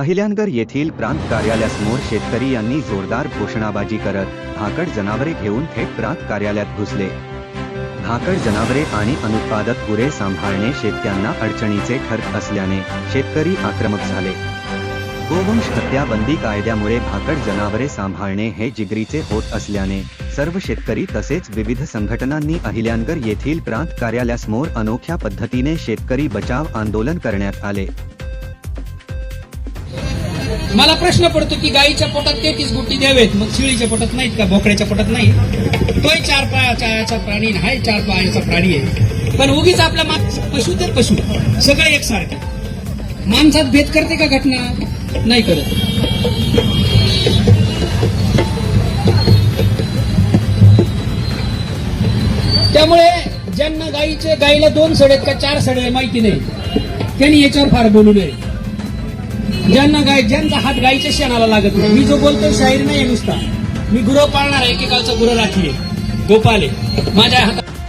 अहिल्यानगर येथील प्रांत कार्यालयासमोर शेतकरी यांनी जोरदार घोषणाबाजी करत भाकड जनावरे घेऊन थेट प्रांत कार्यालयात घुसले. भाकड जनावरे आणि अनुत्पादक गुरे सांभाळणे शेतकऱ्यांना अडचणीचे ठरत असल्याने शेतकरी आक्रमक झाले. गोवंश हत्याबंदी कायद्यामुळे भाकड जनावरे सांभाळणे हे जिगरीचे होत असल्याने सर्व शेतकरी तसेच विविध संघटनांनी अहिल्यानगर येथील प्रांत कार्यालयासमोर अनोख्या पद्धतीने शेतकरी बचाव आंदोलन करण्यात आले. मला प्रश्न पडतो की गाईच्या पोटात तेहतीस गुट्टी द्यावेत मग शिळीच्या पोटात नाहीत का बोकड्याच्या पोटात नाही? तोही चार पायाचा प्राणी हाय चार पायाचा प्राणी आहे. पण उगीच आपला मात पशु तर पशु सगळे एकसारखे. माणसात भेद करते का घटना? नाही करत. त्यामुळे ज्यांना गायीचे गाईला दोन सडे आहेत का चार सडे माहिती नाही. त्यांनी याच्यावर फार बोलू नये. ज्यांना गाय ज्यांचा हात गायीच्या शेणाला लागत नाही. मी जो बोलतोय शाहीर नाही नुसता. मी गुरु पाळणार आहे एकेकाळचा गुरु राखी गोपाले माझ्या हातात